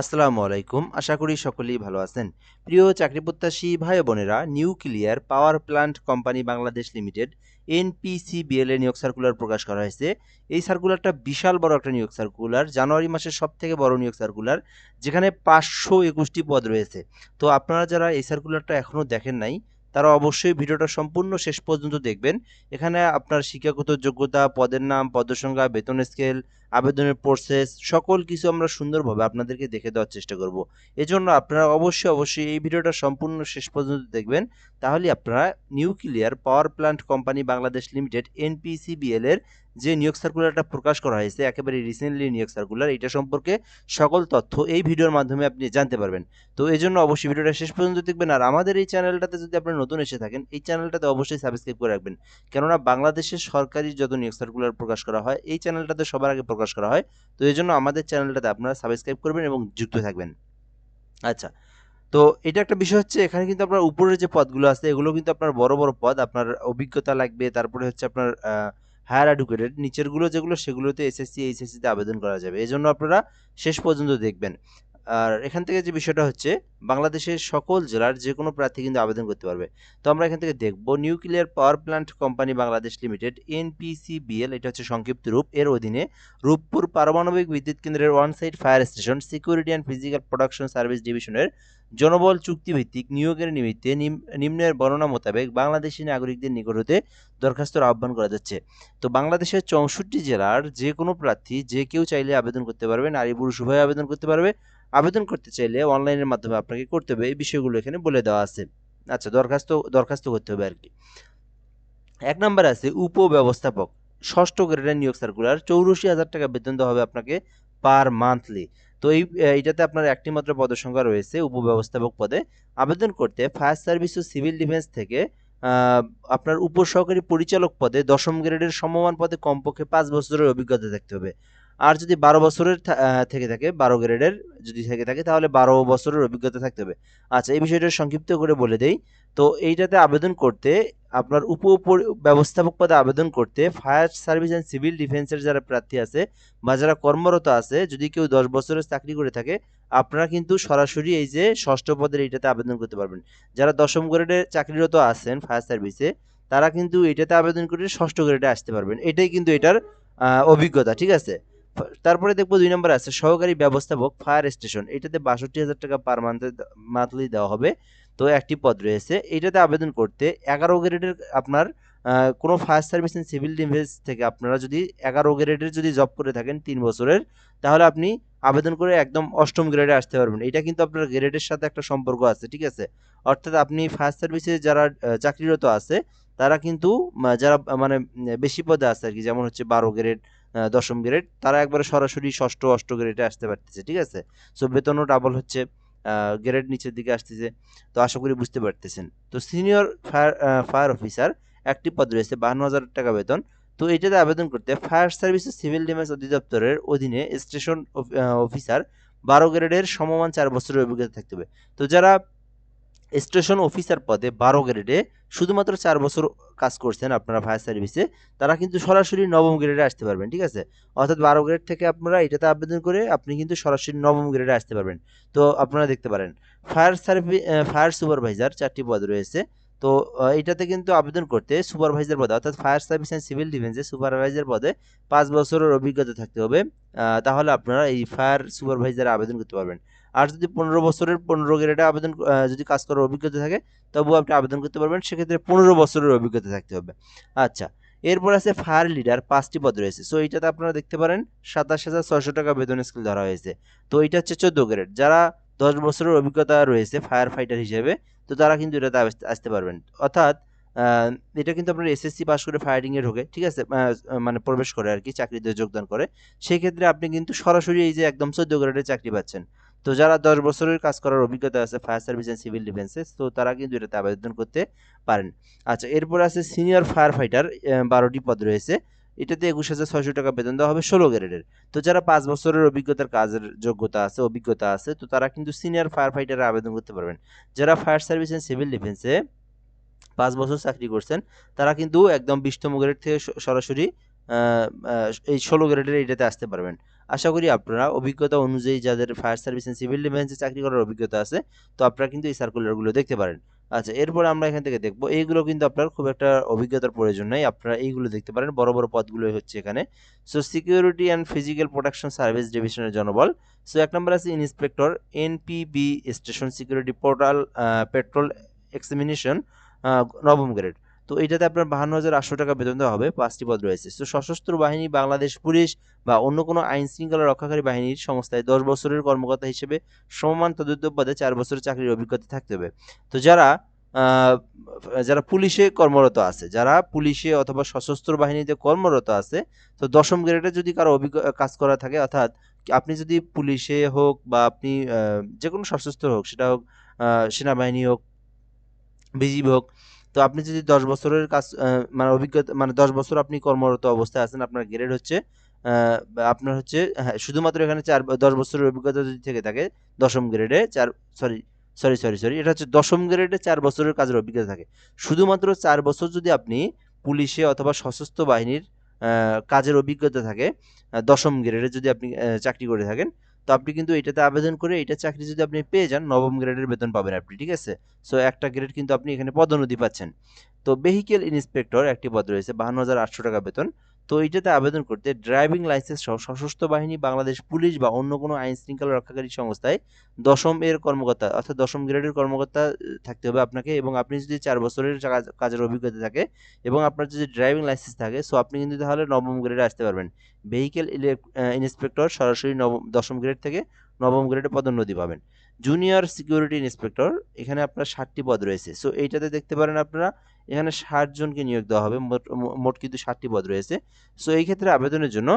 আসসালামু আলাইকুম। আশা করি সকলেই ভালো আছেন। প্রিয় চাকরি প্রত্যাশী ভাই বোনেরা, nuclear power plant company Bangladesh limited, NPCBL এর নিয়োগ সার্কুলার প্রকাশ করা হয়েছে। এই সার্কুলারটা বিশাল বড় একটা নিয়োগ সার্কুলার। জানুয়ারি মাসের সব থেকে বড় নিয়োগ সার্কুলার, যেখানে পাঁচশো একুশটি পদ রয়েছে। তো আপনারা যারা এই সার্কুলারটা এখনও দেখেন নাই তারা অবশ্যই ভিডিওটা সম্পূর্ণ শেষ পর্যন্ত দেখবেন। এখানে আপনার শিক্ষাগত যোগ্যতা, পদের নাম, পদসংখ্যা, বেতন স্কেল আবেদনের প্রসেস সকল কিছু আমরা সুন্দরভাবে আপনাদেরকে দেখে দেওয়ার চেষ্টা করব। এজন্য আপনারা অবশ্যই অবশ্যই এই ভিডিওটা সম্পূর্ণ শেষ পর্যন্ত দেখবেন। তাহলে আপনারা nuclear power plant company Bangladesh limited NPCBL এর যে নিয়োগ সার্কুলারটা প্রকাশ করা হয়েছে, একেবারে রিসেন্টলি নিয়োগ সার্কুলার এটা সম্পর্কে সকল তথ্য এই ভিডিওর মাধ্যমে আপনি জানতে পারবেন। তো এই জন্য অবশ্যই ভিডিওটা শেষ পর্যন্ত দেখবেন, আর আমাদের এই চ্যানেলটাতে যদি আপনি নতুন এসে থাকেন, এই চ্যানেলটাতে অবশ্যই সাবস্ক্রাইব করে রাখবেন। কেননা বাংলাদেশের সরকারি যত নিয়োগ সার্কুলার প্রকাশ করা হয়, এই চ্যানেলটাতে সবার আগে প্রকাশ করা হয়। তো এই জন্য আমাদের চ্যানেলটাতে আপনারা সাবস্ক্রাইব করবেন এবং যুক্ত থাকবেন। আচ্ছা তো এটা একটা বিষয় হচ্ছে, এখানে কিন্তু আপনার উপরের যে পদগুলো আছে, এগুলো কিন্তু আপনার বড় বড় পদ, আপনার অভিজ্ঞতা লাগবে, তারপরে হচ্ছে আপনার হায়ার এডুকেটেড নিচেরগুলো যেগুলো সেগুলোতে এসএসসি এইচএসসিতে আবেদন করা যাবে। এই জন্য আপনারা শেষ পর্যন্ত দেখবেন। আর এখান থেকে যে বিষয়টা হচ্ছে, বাংলাদেশের সকল জেলার যে কোনো প্রার্থী কিন্তু আবেদন করতে পারবে। তো আমরা এখান থেকে দেখব, nuclear power plant company Bangladesh limited, NPCBL, এটা হচ্ছে সংক্ষিপ্ত রূপ। এর অধীনে রূপপুর পারমাণবিক বিদ্যুৎ কেন্দ্রের one side fire station, security and physical production service ডিভিশনের জনবল চুক্তিভিত্তিক নিয়োগের নিমিত্তে নিম- নিম্নের বর্ণনা মোতাবেক বাংলাদেশি নাগরিকদের নিকট হতে দরখাস্তর আহ্বান করা যাচ্ছে। তো বাংলাদেশের চৌষট্টি জেলার যে কোনো প্রার্থী যে কেউ চাইলে আবেদন করতে পারবে, নারী পুরুষ উভয় আবেদন করতে পারবে। আবেদন করতে চাইলে অনলাইনের মাধ্যমে আপনাকে করতে হবে। এই বিষয়গুলো এখানে বলে দেওয়া আছে। আচ্ছা দরখাস্ত দরখাস্ত করতে হবে আর কি এক নম্বর আছে, উপব্যবস্থাপক। ষষ্ঠ গ্রেডের নিয়োগ সার্কুলার চৌরাশি হাজার টাকা বেতন দেওয়া হবে আপনাকে পার মান্থলি তো এই এইটাতে আপনার একটি মাত্র পদসংখ্যা রয়েছে, উপব্যবস্থাপক পদে। আবেদন করতে ফায়ার সার্ভিস ও সিভিল ডিফেন্স থেকে আপনার উপসহকারী পরিচালক পদে দশম গ্রেডের সমমান পদে কমপক্ষে পাঁচ বছরের অভিজ্ঞতা থাকতে হবে। আর যদি বারো বছরের থেকে থাকে, বারো গ্রেডের যদি থেকে থাকে, তাহলে বারো বছরের অভিজ্ঞতা থাকতে হবে। আচ্ছা এই বিষয়টা সংক্ষিপ্ত করে বলে দেই। তো এইটাতে আবেদন করতে, আপনার উপ ব্যবস্থাপক পদে আবেদন করতে ফায়ার সার্ভিস অ্যান্ড সিভিল ডিফেন্সের যারা প্রার্থী আছে বা যারা কর্মরত আছে, যদি কেউ দশ বছরের চাকরি করে থাকে, আপনারা কিন্তু সরাসরি এই যে ষষ্ঠ পদের এইটাতে আবেদন করতে পারবেন। যারা দশম গ্রেডে চাকরিরত আছেন ফায়ার সার্ভিসে, তারা কিন্তু এটাতে আবেদন করে ষষ্ঠ গ্রেডে আসতে পারবেন। এটাই কিন্তু এটার অভিজ্ঞতা, ঠিক আছে? তারপরে দেখব দুই নম্বর আছে, সহকারী ব্যবস্থাপক ফায়ার স্টেশন। এটাতে বাষট্টি হাজার টাকা পার মান্থে মান্থলি দেওয়া হবে। তো একটি পদ রয়েছে। এইটাতে আবেদন করতে এগারো গ্রেডের আপনার কোনো fire service and civil defence থেকে আপনারা যদি এগারো গ্রেডের যদি জব করে থাকেন তিন বছরের, তাহলে আপনি আবেদন করে একদম অষ্টম গ্রেডে আসতে পারবেন। এটা কিন্তু আপনার গ্রেডের সাথে একটা সম্পর্ক আছে, ঠিক আছে? অর্থাৎ আপনি ফায়ার সার্ভিসে যারা চাকরিরত আছে তারা কিন্তু যারা মানে বেশি পদে আছে আর কি, যেমন হচ্ছে বারো গ্রেড দশম গ্রেড তারা একবারে সরাসরি ষষ্ঠ, অষ্ট গ্রেডে আসতে পারতেছে, ঠিক আছে? সো বেতনও ডাবল হচ্ছে গ্রেড নিচের দিকে আসতেছে, তো আশা করি বুঝতে পারতেছেন। তো সিনিয়র ফায়ার ফায়ার অফিসার একটি পদ রয়েছে, বাহান্ন হাজার টাকা বেতন। তো এটাতে আবেদন করতে ফায়ার সার্ভিস সিভিল ডিফেন্স অধিদপ্তরের অধীনে স্টেশন অফিসার বারো গ্রেডের সমমান চার বছরের অভিজ্ঞতা থাকতে হবে। তো যারা স্টেশন অফিসার পদে বারো গ্রেডে শুধুমাত্র চার বছর কাজ করছেন আপনারা ফায়ার সার্ভিসে, তারা কিন্তু সরাসরি নবম গ্রেডে আসতে পারবেন, ঠিক আছে? অর্থাৎ বারো গ্রেড থেকে আপনারা এটাতে আবেদন করে আপনি কিন্তু সরাসরি নবম গ্রেডে আসতে পারবেন। তো আপনারা দেখতে পারেন, ফায়ার সার্ভিস ফায়ার সুপারভাইজার চারটি পদ রয়েছে, তো এটাতে কিন্তু আবেদন করতে সুপারভাইজার পদে, অর্থাৎ ফায়ার সার্ভিস অ্যান্ড সিভিল ডিফেন্সে সুপারভাইজার পদে পাঁচ বছরের অভিজ্ঞতা থাকতে হবে তাহলে আপনারা এই ফায়ার সুপারভাইজারে আবেদন করতে পারবেন। আর যদি পনেরো বছরের পনেরো গ্রেডে আবেদন যদি কাজ করার অভিজ্ঞতা থাকে, তবুও আপনি আবেদন করতে পারবেন, সেক্ষেত্রে পনেরো বছরের অভিজ্ঞতা থাকতে হবে। আচ্ছা এরপর আছে ফায়ার লিডার পাঁচটি পদ রয়েছে। সো এইটাতে আপনারা দেখতে পারেন, সাতাশ হাজার ছয়শো টাকা বেতন স্কেল ধরা হয়েছে। তো এটা হচ্ছে চোদ্দ গ্রেড যারা দশ বছরের অভিজ্ঞতা রয়েছে ফায়ার ফাইটার হিসেবে, তো তারা কিন্তু এটাতে আস- আসতে পারবেন। অর্থাৎ এটা কিন্তু আপনার এসএসসি পাস করে ফায়ারিংয়ে ঢোকে, ঠিক আছে? মানে প্রবেশ করে আর কি, চাকরিতে যোগদান করে। সেই ক্ষেত্রে আপনি কিন্তু সরাসরি এই যে একদম চোদ্দ গ্রেডের চাকরি পাচ্ছেন। তো যারা দশ বছরের কাজ করার অভিজ্ঞতা আছে ফায়ার সার্ভিস অ্যান্ড সিভিল ডিফেন্সে তো তারা কিন্তু এটাতে আবেদন করতে পারেন। আচ্ছা এরপর আছে সিনিয়র ফায়ার ফাইটার বারোটি পদ রয়েছে। এটাতে একুশ হাজার ছয়শো টাকা বেতন দেওয়া হবে ষোলো গ্রেডের। তো যারা পাঁচ বছরের অভিজ্ঞতার কাজের যোগ্যতা আছে, অভিজ্ঞতা আছে, তো তারা কিন্তু সিনিয়র ফায়ার ফাইটারে আবেদন করতে পারবেন। যারা ফায়ার সার্ভিস অ্যান্ড সিভিল ডিফেন্সে পাঁচ বছর চাকরি করছেন, তারা কিন্তু একদম বিশতম গ্রেড থেকে সরাসরি এই ষোলো গ্রেডের এটাতে আসতে পারবেন। আশা করি আপনারা অভিজ্ঞতা অনুযায়ী যাদের ফায়ার সার্ভিস এন্ড সিভিল ডিফেন্সে চাকরি করার অভিজ্ঞতা আছে, তো আপনারা কিন্তু এই সার্কুলারগুলো দেখতে পারেন। আচ্ছা এরপর আমরা এখান থেকে দেখব, এইগুলো কিন্তু আপনার খুব একটা অভিজ্ঞতার প্রয়োজন নাই, আপনারা এইগুলো দেখতে পারেন, বড় বড় পদগুলো হচ্ছে এখানে। So security and physical protection service ডিভিশনের জনবল। সো এক নম্বর আছে inspector NPB station security portal patrol examination নবম গ্রেড তো এটাতে আপনার বাহান্ন হাজার আটশো টাকা বেতন দেওয়া হবে, পাঁচটি পদ রয়েছে। তো সশস্ত্র বাহিনী, বাংলাদেশ পুলিশ বা অন্য কোনো আইন শৃঙ্খলা রক্ষাকারী বাহিনীর সংস্থায় দশ বছরের কর্মকর্তা হিসেবে সমমান তদুদ্য পদে চার বছরের চাকরির অভিজ্ঞতা থাকতে হবে। তো যারা যারা পুলিশে কর্মরত আছে, যারা পুলিশে অথবা সশস্ত্র বাহিনীতে কর্মরত আছে, তো দশম গ্রেডে যদি কারও অভিজ্ঞ, কাজ করা থাকে, অর্থাৎ আপনি যদি পুলিশে হোক বা আপনি যে কোনো সশস্ত্র হোক, সেটা হোক সেনাবাহিনী হোক, বিজিবি হোক তো আপনি যদি দশ বছরের কাজ মানে অভিজ্ঞতা মানে দশ বছর আপনি কর্মরত অবস্থায় আছেন, আপনার গ্রেড হচ্ছে আপনার হচ্ছে হ্যাঁ শুধুমাত্র এখানে চার দশ বছরের অভিজ্ঞতা যদি থেকে থাকে, দশম গ্রেডে চার সরি সরি সরি সরি এটা হচ্ছে দশম গ্রেডে চার বছরের কাজের অভিজ্ঞতা থাকে। শুধুমাত্র চার বছর যদি আপনি পুলিশে অথবা সশস্ত্র বাহিনীর কাজের অভিজ্ঞতা থাকে দশম গ্রেডে যদি আপনি চাকরি করে থাকেন তো আপনি কিন্তু এটাতে আবেদন করে, এটা চাকরি যদি আপনি পেয়ে যান, নবম গ্রেডের বেতন পাবেন আপনি, ঠিক আছে? সো একটা গ্রেড কিন্তু আপনি এখানে পদোন্নতি পাচ্ছেন। তো ভেহিকেল ইন্সপেক্টর একটি পদ রয়েছে, বাহান্ন হাজার আটশো টাকা বেতন। তো এইটাতে আবেদন করতে ড্রাইভিং লাইসেন্স সহ সশস্ত্র বাহিনী, বাংলাদেশ পুলিশ বা অন্য কোনো আইন শৃঙ্খলা রক্ষাকারী সংস্থায় দশম এর কর্মকর্তা অর্থাৎ দশম গ্রেডের কর্মকর্তা থাকতে হবে আপনাকে এবং আপনি যদি চার বছরের কাজ- কাজের অভিজ্ঞতা থাকে এবং আপনার যদি ড্রাইভিং লাইসেন্স থাকে, সো আপনি কিন্তু তাহলে নবম গ্রেডে আসতে পারবেন। ভেহিকেল ইন্সপেক্টর সরাসরি নবম দশম গ্রেড থেকে নবম গ্রেডে পদোন্নতি পাবেন। জুনিয়র সিকিউরিটি ইন্সপেক্টর, এখানে আপনার ষাটটি পদ রয়েছে। সো এইটাতে দেখতে পারেন আপনারা এখানে ষাট জনকে নিয়োগ দেওয়া হবে, মোট কিন্তু ষাটটি পদ রয়েছে। সো এই ক্ষেত্রে আবেদনের জন্য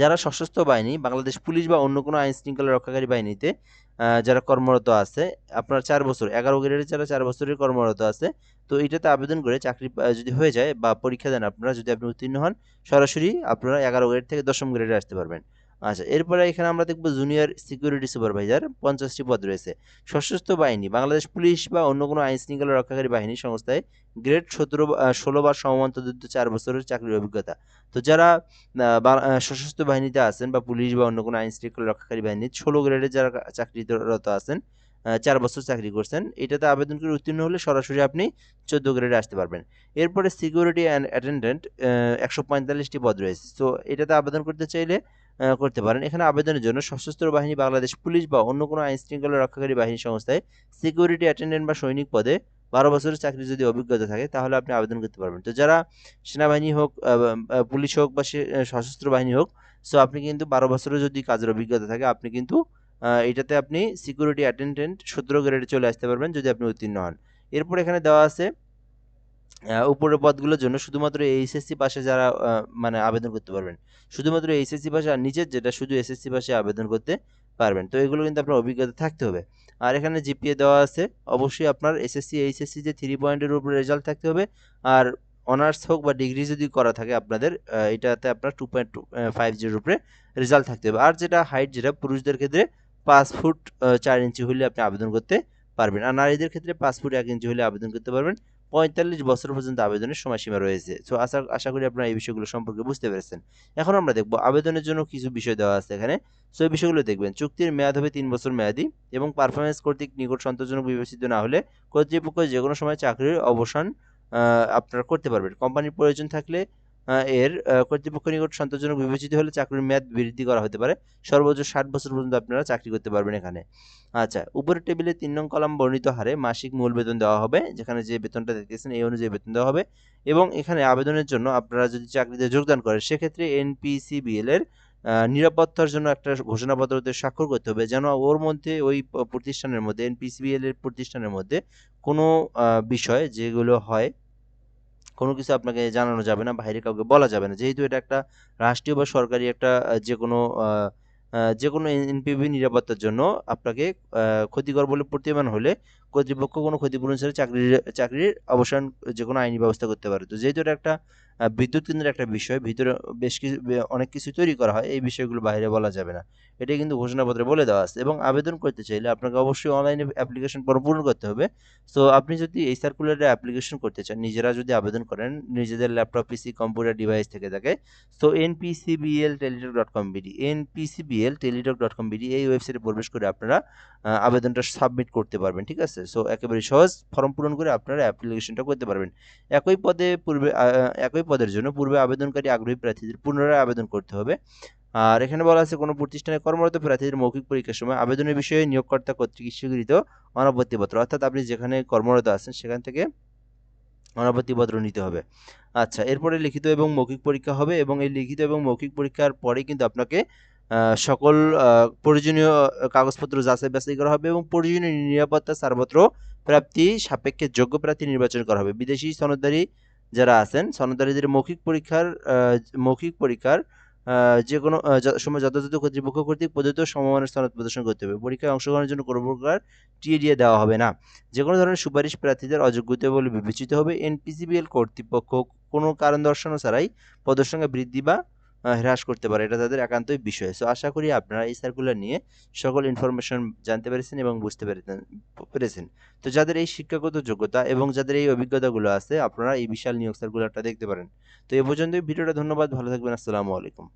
যারা সশস্ত্র বাহিনী, বাংলাদেশ পুলিশ বা অন্য কোনো আইন শৃঙ্খলা রক্ষাকারী বাহিনীতে যারা কর্মরত আছে, আপনার চার বছর, এগারো গ্রেডের যারা চার বছরের কর্মরত আছে, তো এটাতে আবেদন করে চাকরি যদি হয়ে যায় বা পরীক্ষা দেন আপনারা, যদি আপনি উত্তীর্ণ হন, সরাসরি আপনারা এগারো গ্রেড থেকে দশম গ্রেডে আসতে পারবেন। আচ্ছা এরপরে এখানে আমরা দেখব জুনিয়র সিকিউরিটি সুপারভাইজার পঞ্চাশটি পদ রয়েছে। সশস্ত্র বাহিনী, বাংলাদেশ পুলিশ বা অন্য কোনো আইন শৃঙ্খলা রক্ষাকারী বাহিনী সংস্থায় গ্রেড সতেরো ষোলো বা সমমান তদুদ্ধ চার বছরের চাকরির অভিজ্ঞতা। তো যারা সশস্ত্র বাহিনীতে আছেন বা পুলিশ বা অন্য কোনো আইন শৃঙ্খলা রক্ষাকারী বাহিনী, ষোলো গ্রেডে যারা চাকরিরত আছেন চার বছর চাকরি করছেন, এটাতে আবেদন করে উত্তীর্ণ হলে সরাসরি আপনি চোদ্দ গ্রেডে আসতে পারবেন। এরপরে সিকিউরিটি অ্যান্ড অ্যাটেন্ডেন্ট একশো পঁয়তাল্লিশটি পদ রয়েছে। তো এটাতে আবেদন করতে চাইলে করতে পারেন। এখানে আবেদনের জন্য সশস্ত্র বাহিনী, বাংলাদেশ পুলিশ বা অন্য কোনো আইন শৃঙ্খলা রক্ষাকারী বাহিনী সংস্থায় সিকিউরিটি অ্যাটেন্ডেন্ট বা সৈনিক পদে বারো বছরের চাকরি যদি অভিজ্ঞতা থাকে, তাহলে আপনি আবেদন করতে পারবেন। তো যারা সেনাবাহিনী হোক পুলিশ হোক বা সশস্ত্র বাহিনী হোক সো আপনি কিন্তু বারো বছরের যদি কাজের অভিজ্ঞতা থাকে, আপনি কিন্তু এটাতে আপনি সিকিউরিটি অ্যাটেন্ডেন্ট সতেরো গ্রেডে চলে আসতে পারবেন যদি আপনি উত্তীর্ণ হন। এরপর এখানে দেওয়া আছে উপরের পদগুলোর জন্য শুধুমাত্র এইচএসসি পাশে যারা মানে আবেদন করতে পারবেন। শুধুমাত্র এইচএসসি পাশে আর নিচের যেটা শুধু এসএসসি পাশে আবেদন করতে পারবেন। তো এগুলো কিন্তু আপনার অভিজ্ঞতা থাকতে হবে। আর এখানে জিপিএ দেওয়া আছে। অবশ্যই আপনার এসএসসি এইচএসসি যে থ্রি পয়েন্টের উপরে রেজাল্ট থাকতে হবে। আর অনার্স হোক বা ডিগ্রি যদি করা থাকে আপনাদের এটাতে আপনার টু পয়েন্ট টু ফাইভ জিরোর উপরে রেজাল্ট থাকতে হবে। আর যেটা হাইট যেটা, পুরুষদের ক্ষেত্রে পাঁচ ফুট চার ইঞ্চি হলে আপনি আবেদন করতে পারবেন। আর নারীদের ক্ষেত্রে পাঁচ ফুট এক ইঞ্চি হলে আবেদন করতে পারবেন। পঁয়তাল্লিশ বছর পর্যন্ত আবেদনের সময়সীমা রয়েছে। সো আশা আশা করি আপনারা এই বিষয়গুলো সম্পর্কে বুঝতে পেরেছেন। এখন আমরা দেখব আবেদনের জন্য কিছু বিষয় দেওয়া আছে এখানে। সো এই বিষয়গুলো দেখবেন, চুক্তির মেয়াদ হবে তিন বছর মেয়াদি এবং পারফরমেন্স কর্তৃক নিকট সন্তোষজনক বিবেচিত না হলে কর্তৃপক্ষ যে কোনো সময় চাকরির অবসান আপনারা করতে পারবেন। কোম্পানির প্রয়োজন থাকলে এর কর্তৃপক্ষ নিকট সন্তোষজনক বিবেচিত হলে চাকরির মেয়াদ বৃদ্ধি করা হতে পারে। সর্বোচ্চ ষাট বছর পর্যন্ত আপনারা চাকরি করতে পারবেন এখানে। আচ্ছা উপরের টেবিলে তিন নং কলাম বর্ণিত হারে মাসিক মূল বেতন দেওয়া হবে, যেখানে যে বেতনটা দেখতেছেন এই অনুযায়ী বেতন দেওয়া হবে। এবং এখানে আবেদনের জন্য আপনারা যদি চাকরিতে যোগদান করেন, সেক্ষেত্রে এনপিসিবিএল এর নিরাপত্তার জন্য একটা ঘোষণাপত্রতে স্বাক্ষর করতে হবে, যেন ওর মধ্যে, ওই প্রতিষ্ঠানের মধ্যে এনপিসিবিএল এর প্রতিষ্ঠানের মধ্যে কোনো বিষয় যেগুলো হয় কোনো কিছু আপনাকে জানানো যাবে না, বাইরে কাউকে বলা যাবে না। যেহেতু এটা একটা রাষ্ট্রীয় বা সরকারি একটা যে কোনো যে কোনো এনপিভি নিরাপত্তার জন্য আপনাকে ক্ষতিকর বলে প্রতীয়মান হলে কর্তৃপক্ষ কোনো ক্ষতিপূরণ ছাড়া চাকরির চাকরির অবসান যে কোনো আইনি ব্যবস্থা করতে পারে। তো যেহেতু এটা একটা বিদ্যুৎ কেন্দ্রের একটা বিষয়, ভিতরে বেশ কিছু অনেক কিছু তৈরি করা হয়, এই বিষয়গুলো বাইরে বলা যাবে না। এটা কিন্তু ঘোষণাপত্রে বলে দেওয়া আছে। এবং আবেদন করতে চাইলে আপনাকে অবশ্যই অনলাইনে অ্যাপ্লিকেশন পূরণ করতে হবে। সো আপনি যদি এই সার্কুলারে অ্যাপ্লিকেশন করতে চান, নিজেরা যদি আবেদন করেন, নিজেদের ল্যাপটপ, পিসি, কম্পিউটার ডিভাইস থেকে থাকে। So NPCBL Teletalk dot com BD NPCBL Teletalk dot com BD এই ওয়েবসাইটে প্রবেশ করে আপনারা আবেদনটা সাবমিট করতে পারবেন, ঠিক আছে? সো একেবারে সহজ ফর্ম পূরণ করে আপনারা অ্যাপ্লিকেশনটা করতে পারবেন। একই পদে পূর্বে একই পদের জন্য পূর্বে আবেদনকারী আগ্রহী প্রার্থীদের পুনরায় আবেদন করতে হবে। আর এখানে বলা আছে, কোনো প্রতিষ্ঠানে কর্মরত প্রার্থীদের মৌখিক পরীক্ষার সময় আবেদনের বিষয়ে নিয়োগকর্তা কর্তৃক স্বীকৃত অনাপত্তিপত্র অর্থাৎ আপনি যেখানে কর্মরত আছেন সেখান থেকে অনাপত্তিপত্র নিতে হবে। আচ্ছা এরপরে লিখিত এবং মৌখিক পরীক্ষা হবে এবং এই লিখিত এবং মৌখিক পরীক্ষার পরে কিন্তু আপনাকে সকল প্রয়োজনীয় কাগজপত্র যাচাই বাছাই করা হবে এবং প্রয়োজনীয় নিরাপত্তা ছাড়পত্র প্রাপ্তি সাপেক্ষে যোগ্য প্রার্থী নির্বাচন করা হবে। বিদেশি সনদধারী যারা আছেন, সনদধারীদের মৌখিক পরীক্ষার মৌখিক পরীক্ষার যে কোনো সময় যথাযথ কর্তৃপক্ষ কর্তৃক প্রদত্ত সমমানের সনদ প্রদর্শন করতে হবে। পরীক্ষায় অংশগ্রহণের জন্য কোনো প্রকার টিএডিএ দেওয়া হবে না। যে কোনো ধরনের সুপারিশ প্রার্থীদের অযোগ্যতা বলে বিবেচিত হবে। এনপিসিবিএল কর্তৃপক্ষ কোনো কারণ দর্শানো ছাড়াই পদের সংখ্যা বৃদ্ধি বা হ্রাস করতে পারে। এটা তাদের একান্তই বিষয়। সো আশা করি আপনারা এই সার্কুলার নিয়ে সকল ইনফরমেশন জানতে পেরেছেন এবং বুঝতে পেরেছেন পেরেছেন। তো যাদের এই শিক্ষাগত যোগ্যতা এবং যাদের এই অভিজ্ঞতাগুলো আছে, আপনারা এই বিশাল নিয়োগ সার্কুলারটা দেখতে পারেন। তো এ পর্যন্ত ভিডিওটা ধন্যবাদ। ভালো থাকবেন। আসসালামু আলাইকুম।